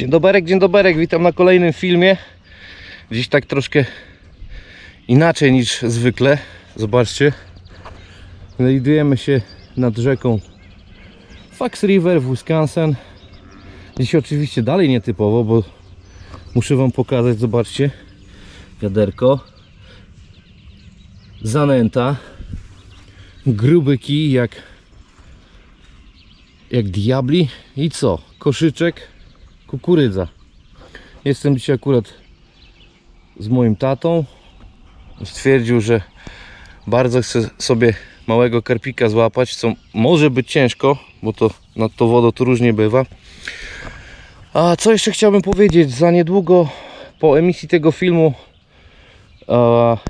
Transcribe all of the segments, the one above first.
Dzień doberek, dzień doberek, witam na kolejnym filmie. Dziś tak troszkę inaczej niż zwykle. Zobaczcie. Znajdujemy się nad rzeką Fox River w Wisconsin. Dziś oczywiście dalej nietypowo, bo muszę wam pokazać, zobaczcie. Wiaderko. Zanęta. Gruby kij jak jak diabli. I co? Koszyczek, kukurydza. Jestem dzisiaj akurat z moim tatą. Stwierdził, że bardzo chce sobie małego karpika złapać, co może być ciężko, bo to nad tą wodą to różnie bywa. A co jeszcze chciałbym powiedzieć? Za niedługo po emisji tego filmu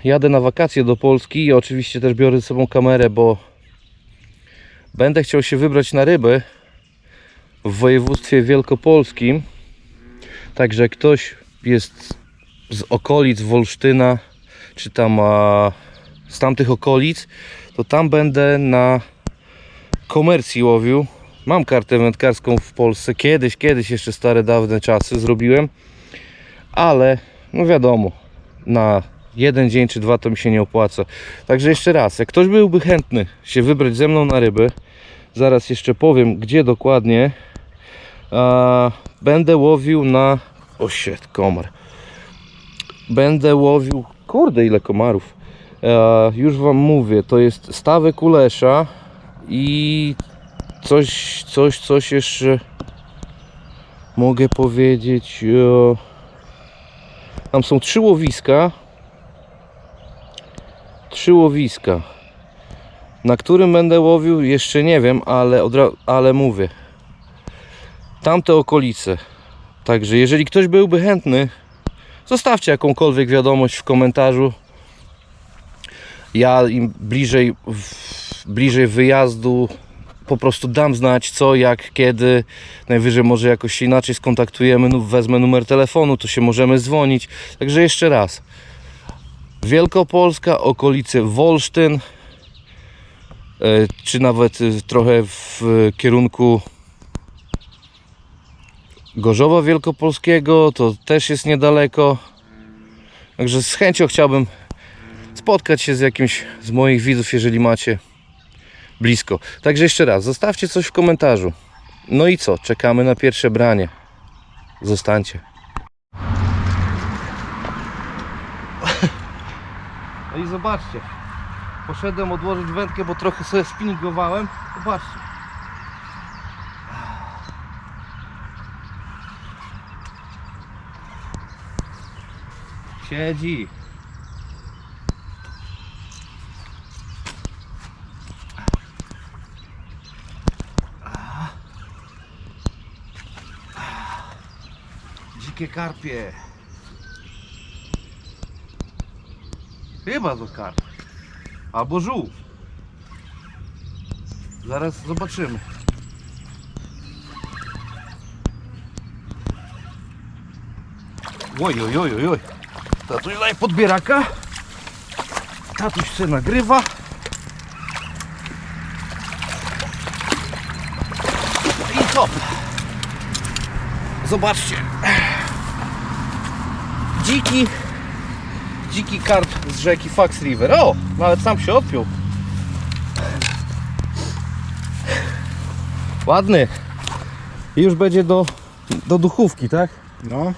jadę na wakacje do Polski i oczywiście też biorę ze sobą kamerę, bo będę chciał się wybrać na ryby w województwie wielkopolskim. Także ktoś jest z okolic Wolsztyna, czy tam a, z tamtych okolic, to tam będę na komercji łowił. Mam kartę wędkarską w Polsce. Kiedyś, kiedyś jeszcze stare, dawne czasy zrobiłem. Ale, no wiadomo, na jeden dzień czy dwa to mi się nie opłaca. Także jeszcze raz, jak ktoś byłby chętny się wybrać ze mną na ryby, zaraz jeszcze powiem, gdzie dokładnie, będę łowił na... O shit, komar. Będę łowił... Kurde, ile komarów. Już wam mówię, to jest stawy kulesza i coś, coś, coś jeszcze mogę powiedzieć. Tam są trzy łowiska. Trzy łowiska. Na którym będę łowił jeszcze nie wiem, ale, ale mówię. Tamte okolice. Także jeżeli ktoś byłby chętny, zostawcie jakąkolwiek wiadomość w komentarzu. Ja im bliżej, bliżej wyjazdu po prostu dam znać co, jak, kiedy. Najwyżej może jakoś się inaczej skontaktujemy, lub wezmę numer telefonu, to się możemy dzwonić. Także jeszcze raz. Wielkopolska, okolice Wolsztyn, e, czy nawet e, trochę w kierunku Gorzowa Wielkopolskiego, to też jest niedaleko. Także z chęcią chciałbym spotkać się z jakimś z moich widzów, jeżeli macie blisko. Także jeszcze raz, zostawcie coś w komentarzu. No i co? Czekamy na pierwsze branie. Zostańcie. No i zobaczcie. Poszedłem odłożyć wędkę, bo trochę sobie spinningowałem. Zobaczcie. Siedzi. Dzikie karpie. Chyba to karp. Albo żółw. Zaraz zobaczymy. Oj, oj, oj, oj, oj. Tatuś daje podbieraka. Tatuś się nagrywa. I hop. Zobaczcie. Dziki. Dziki karp z rzeki Fox River. O, nawet sam się odpiął. Ładny. I już będzie do, do duchówki, tak? No,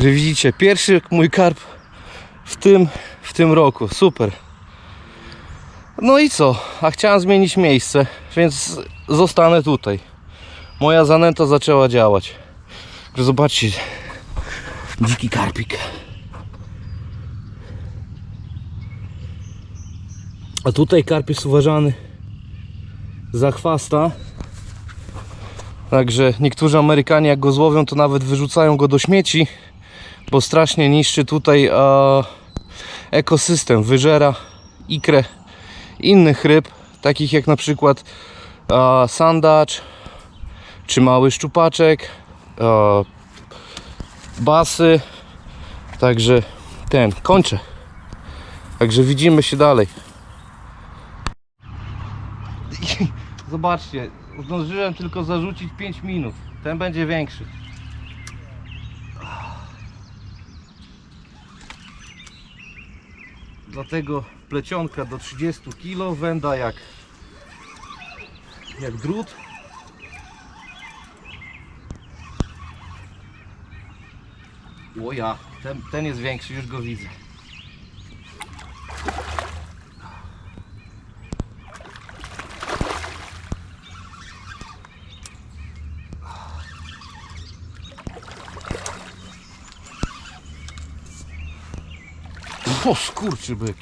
Że widzicie, pierwszy mój karp w tym, w tym roku. Super. No i co? A chciałem zmienić miejsce, więc zostanę tutaj. Moja zanęta zaczęła działać. Że zobaczcie. Dziki karpik. A tutaj karp jest uważany za chwasta. Także niektórzy Amerykanie jak go złowią to nawet wyrzucają go do śmieci bo strasznie niszczy tutaj e, ekosystem, wyżera ikrę innych ryb, takich jak na przykład e, sandacz, czy mały szczupaczek, e, basy, także ten, kończę. Także widzimy się dalej. Zobaczcie, zdążyłem tylko zarzucić 5 minut. Ten będzie większy. Dlatego plecionka do 30 kg, węda jak jak drut. O ja, ten, ten jest większy, już go widzę. O skurczy byk.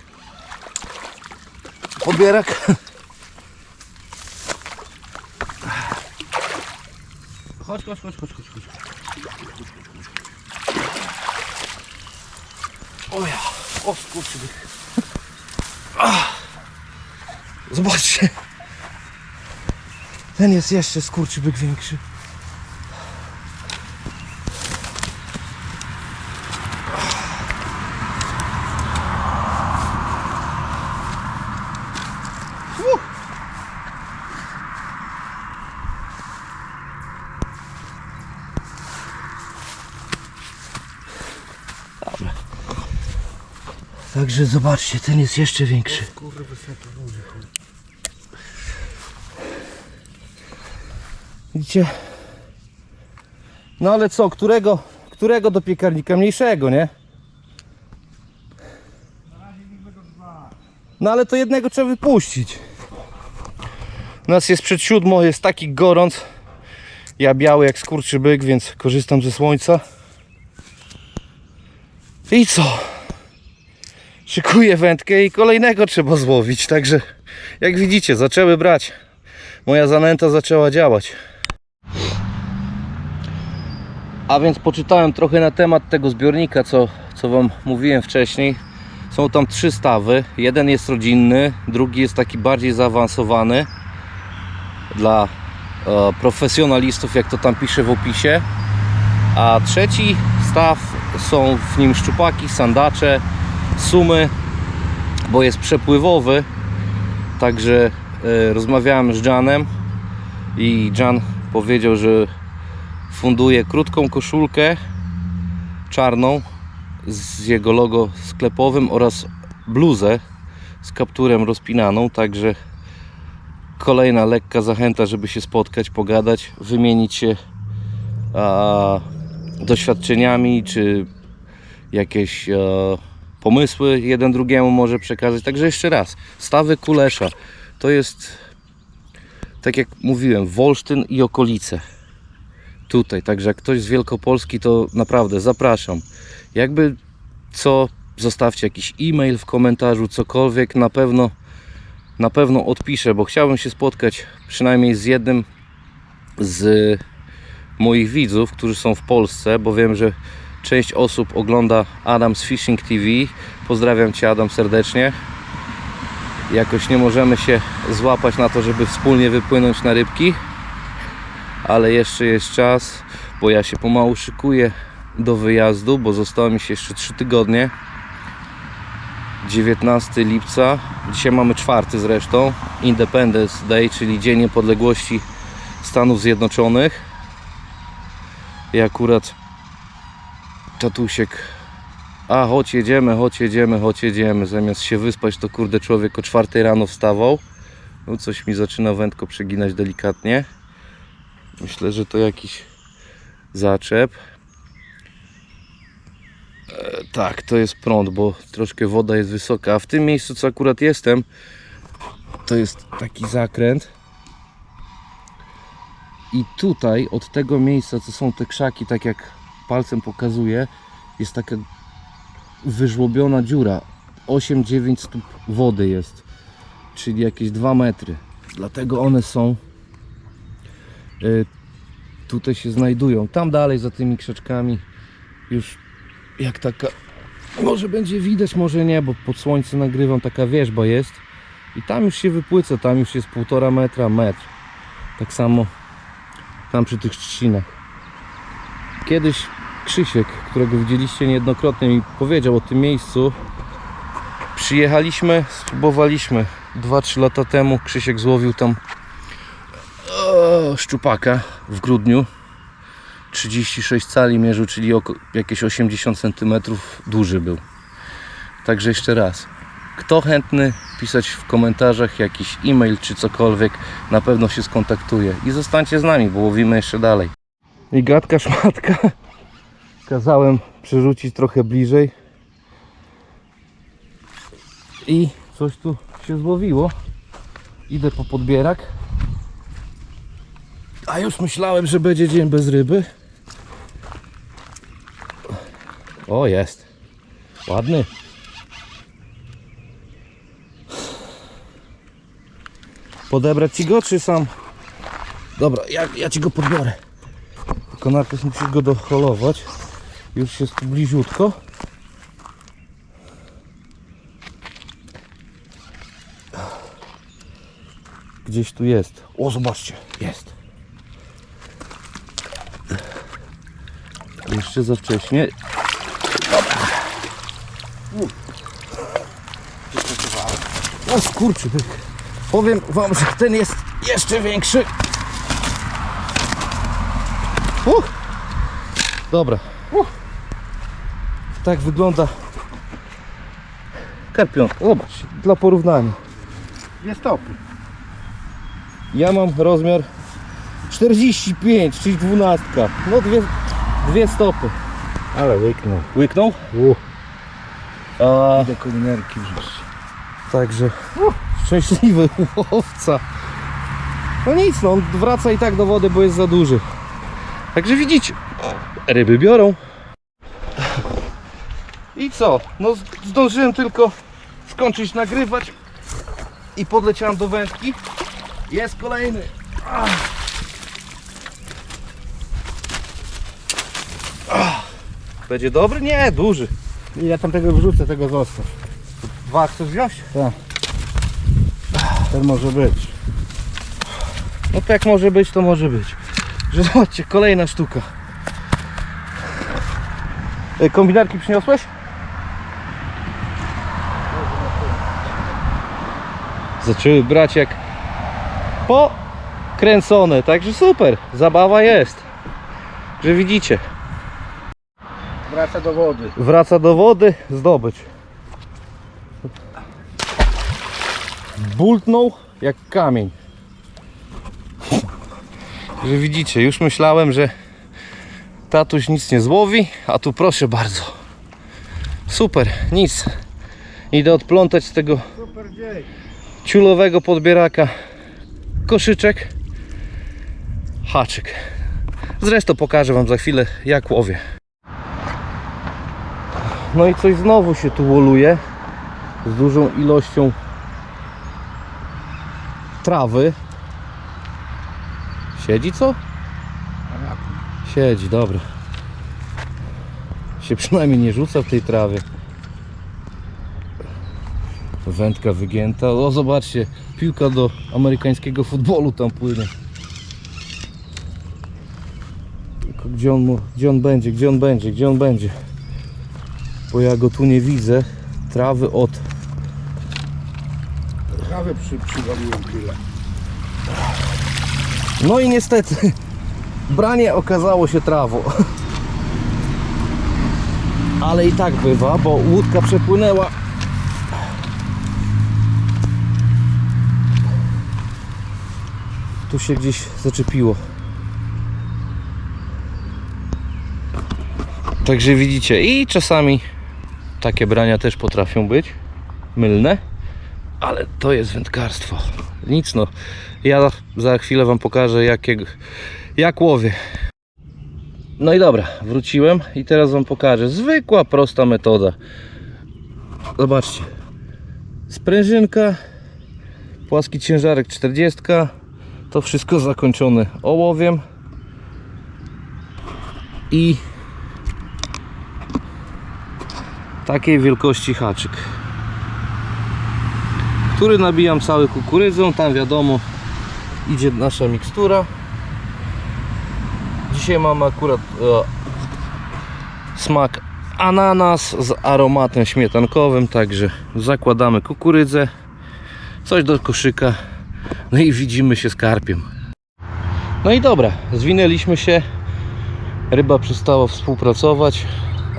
Pobierak. Chodź, chodź, chodź, chodź, chodź, chodź. O ja, o skurczy byk. Ah. Zobaczcie. Ten jest jeszcze skurczybyk większy. Także zobaczcie, ten jest jeszcze większy. Widzicie? No ale co, którego, którego do piekarnika? Mniejszego, nie? No ale to jednego trzeba wypuścić. Nas jest przed siódmą, jest taki gorąc. Ja biały jak skurczy byk, więc korzystam ze słońca. I co? Szykuję wędkę i kolejnego trzeba złowić. Także jak widzicie, zaczęły brać. Moja zanęta zaczęła działać. A więc poczytałem trochę na temat tego zbiornika, co, co Wam mówiłem wcześniej. Są tam trzy stawy. Jeden jest rodzinny, drugi jest taki bardziej zaawansowany dla e, profesjonalistów, jak to tam pisze w opisie. A trzeci staw są w nim szczupaki, sandacze, sumy, bo jest przepływowy. Także e, rozmawiałem z Janem i Jan powiedział, że funduje krótką koszulkę czarną z jego logo sklepowym oraz bluzę z kapturem rozpinaną, także kolejna lekka zachęta, żeby się spotkać, pogadać, wymienić się a, doświadczeniami, czy jakieś e, pomysły jeden drugiemu może przekazać. Także jeszcze raz, stawy Kulesza to jest, tak jak mówiłem, Wolsztyn i okolice. Tutaj, także jak ktoś z Wielkopolski, to naprawdę zapraszam. Jakby co, zostawcie jakiś e-mail w komentarzu, cokolwiek, na pewno na pewno odpiszę, bo chciałbym się spotkać przynajmniej z jednym z moich widzów, którzy są w Polsce, bo wiem, że część osób ogląda Adams Fishing TV. Pozdrawiam Cię Adam serdecznie. Jakoś nie możemy się złapać na to, żeby wspólnie wypłynąć na rybki, ale jeszcze jest czas, bo ja się pomału szykuję do wyjazdu, bo zostało mi się jeszcze 3 tygodnie. 19 lipca. Dzisiaj mamy czwarty zresztą. Independence Day, czyli Dzień Niepodległości Stanów Zjednoczonych. I akurat tatusiek a chodź jedziemy, chodź jedziemy, chodź jedziemy. Zamiast się wyspać, to kurde człowiek o 4 rano wstawał. No coś mi zaczyna wędko przeginać delikatnie. Myślę, że to jakiś zaczep. E, tak, to jest prąd, bo troszkę woda jest wysoka. A w tym miejscu, co akurat jestem, to jest taki zakręt. I tutaj, od tego miejsca, co są te krzaki, tak jak palcem pokazuję, jest taka wyżłobiona dziura. 8-9 stóp wody jest, czyli jakieś 2 metry. Dlatego one są y, tutaj się znajdują. Tam dalej za tymi krzaczkami już jak taka może będzie widać, może nie, bo pod słońce nagrywam taka wierzba jest i tam już się wypłyca, tam już jest półtora metra, metr. Tak samo tam przy tych trzcinach. Kiedyś Krzysiek, którego widzieliście niejednokrotnie mi powiedział o tym miejscu. Przyjechaliśmy, spróbowaliśmy 2-3 lata temu. Krzysiek złowił tam o, szczupaka w grudniu. 36 cali mierzył, czyli jakieś 80 cm duży był. Także jeszcze raz. Kto chętny pisać w komentarzach jakiś e-mail czy cokolwiek, na pewno się skontaktuje. I zostańcie z nami, bo łowimy jeszcze dalej. I gadka szmatka. Kazałem przerzucić trochę bliżej. I coś tu się złowiło. Idę po podbierak. A już myślałem, że będzie dzień bez ryby. O, jest. Ładny. Podebrać ci go, czy sam? Dobra, ja, ja ci go podbiorę. Tylko najpierw musisz go doholować. Już jest bliziutko. Gdzieś tu jest. O, zobaczcie, jest. Jeszcze za wcześnie. Dobra. O skurczy. Powiem wam, że ten jest jeszcze większy. Uch. Dobra. Uch. Tak wygląda karpionka. Zobacz, dla porównania. Dwie stopy. Ja mam rozmiar 45, czyli 12. No dwie, dwie stopy. Ale łyknął. Łyknął? A, do kolinerki wrzuć. także szczęśliwy łowca. No nic, no on wraca i tak do wody, bo jest za duży. Także widzicie, ryby biorą. I co? No zdążyłem tylko skończyć nagrywać i podleciałem do wędki. Jest kolejny. Ach. Ach. Będzie dobry? Nie, duży. Ja tam tego wrzucę, tego zostaw. Dwa chcesz wziąć? Tak. Ten może być. No tak może być, to może być. Że zobaczcie, kolejna sztuka. E, Kombinarki przyniosłeś? Zaczęły brać jak pokręcone, także super, zabawa jest. Że widzicie, Wraca do wody. wraca do wody, zdobyć. Bultnął jak kamień. Że widzicie, już myślałem, że tatuś nic nie złowi, a tu proszę bardzo. Super, nic. Idę odplątać z tego Super dzień. Ciulowego podbieraka koszyczek, haczyk. Zresztą pokażę Wam za chwilę jak łowię. No i coś znowu się tu woluje z dużą ilością trawy. Siedzi co? Siedzi, dobra. Się przynajmniej nie rzuca w tej trawie. Wędka wygięta. O, zobaczcie, piłka do amerykańskiego futbolu tam płynie. Tylko gdzie on, mu, gdzie on będzie, gdzie on będzie, gdzie on będzie? Bo ja go tu nie widzę. Trawy od Trawę przy, przywaliłem tyle. No i niestety branie okazało się trawą. Ale i tak bywa, bo łódka przepłynęła. Tu się gdzieś zaczepiło. Także widzicie, i czasami takie brania też potrafią być mylne, ale to jest wędkarstwo. Nic no. Ja za chwilę Wam pokażę jakiego, jak łowię. No i dobra, wróciłem i teraz Wam pokażę. Zwykła, prosta metoda. Zobaczcie. Sprężynka, płaski ciężarek 40. To wszystko zakończone ołowiem. I takiej wielkości haczyk który nabijam cały kukurydzą. Tam wiadomo idzie nasza mikstura. Dzisiaj mamy akurat e, smak ananas z aromatem śmietankowym, także zakładamy kukurydzę, coś do koszyka, no i widzimy się z karpiem. No i dobra, zwinęliśmy się. Ryba przestała współpracować,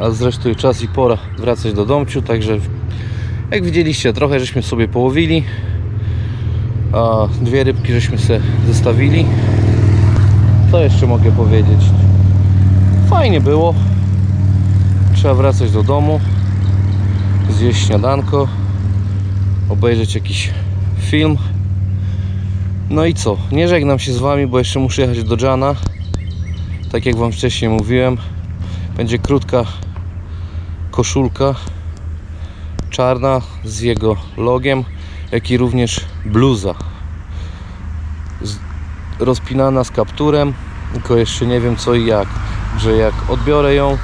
a zresztą czas i pora wracać do domciu, także jak widzieliście, trochę żeśmy sobie połowili. A dwie rybki żeśmy sobie zostawili. Co jeszcze mogę powiedzieć? Fajnie było. Trzeba wracać do domu, zjeść śniadanko, obejrzeć jakiś film. No i co? Nie żegnam się z Wami, bo jeszcze muszę jechać do Jana. Tak jak Wam wcześniej mówiłem, będzie krótka koszulka czarna z jego logiem, jak i również bluza rozpinana z kapturem, tylko jeszcze nie wiem co i jak. Że jak odbiorę ją,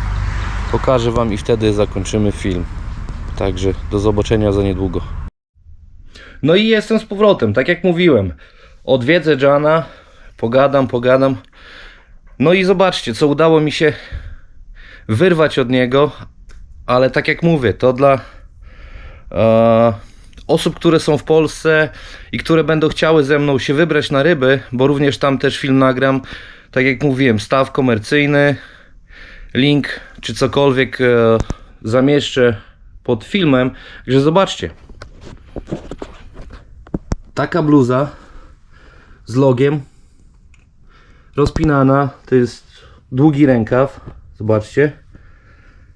pokażę Wam i wtedy zakończymy film. Także do zobaczenia za niedługo. No i jestem z powrotem, tak jak mówiłem. Odwiedzę Jana, pogadam, pogadam. No i zobaczcie, co udało mi się wyrwać od niego, ale tak jak mówię, to dla e, osób, które są w Polsce i które będą chciały ze mną się wybrać na ryby, bo również tam też film nagram. Tak jak mówiłem, staw komercyjny, link czy cokolwiek e, zamieszczę pod filmem. Także zobaczcie. Taka bluza z logiem rozpinana, to jest długi rękaw, zobaczcie.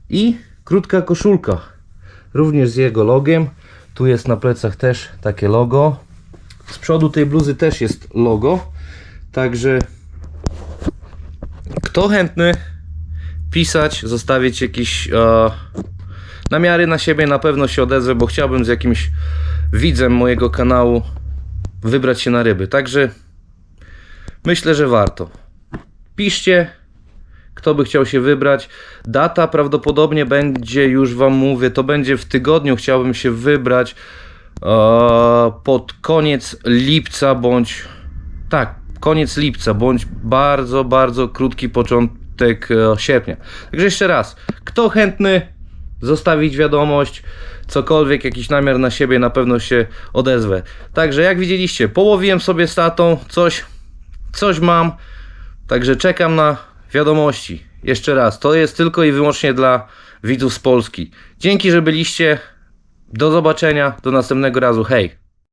I krótka koszulka, również z jego logiem. Tu jest na plecach też takie logo. Z przodu tej bluzy też jest logo. Także kto chętny pisać, zostawić jakieś e, namiary na siebie, na pewno się odezwę, bo chciałbym z jakimś widzem mojego kanału wybrać się na ryby. Także myślę, że warto. Piszcie, kto by chciał się wybrać. Data prawdopodobnie będzie, już Wam mówię, to będzie w tygodniu. Chciałbym się wybrać e, pod koniec lipca, bądź tak, koniec lipca, bądź bardzo, bardzo krótki początek e, sierpnia. Także jeszcze raz, kto chętny zostawić wiadomość, cokolwiek, jakiś namiar na siebie, na pewno się odezwę. Także jak widzieliście, połowiłem sobie z tatą, coś, coś mam, także czekam na wiadomości. Jeszcze raz, to jest tylko i wyłącznie dla widzów z Polski. Dzięki, że byliście. Do zobaczenia, do następnego razu. Hej!